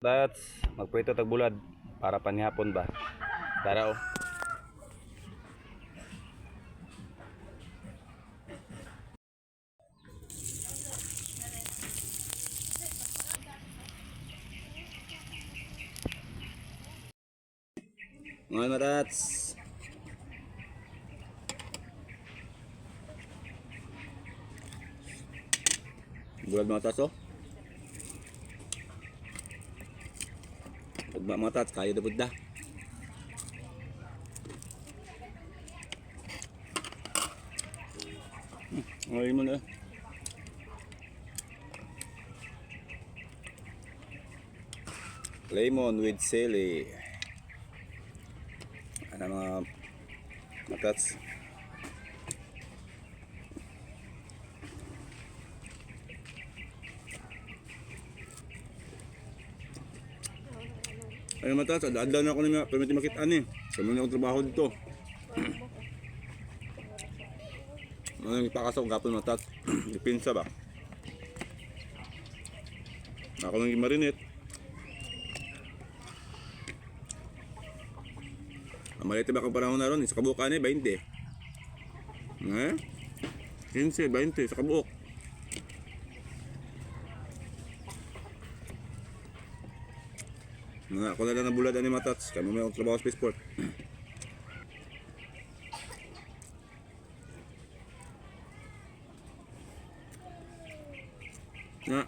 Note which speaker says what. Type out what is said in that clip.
Speaker 1: That's magprito tag bulad para panihapon ba. Tara oh. Mga marats. Bulad mga tats Pag mga tats, kaya na budda. Hmm, ngayon mo na. Lemon with sili. Ano mga matats. Ay matats, adaan na ako na permit makitaan eh. Sa mga akong trabaho dito. Ano yung ipakasok gapon matats? Dipinsa ba? Ako nang marinate. Ang maliit ba kang panahon na ron? Sa kabuukan eh, 20. Eh? 15, 20 sa kabuok. Mga ako na lang ng bulad ani matats. Kami may trabaho sa spaceport. Na,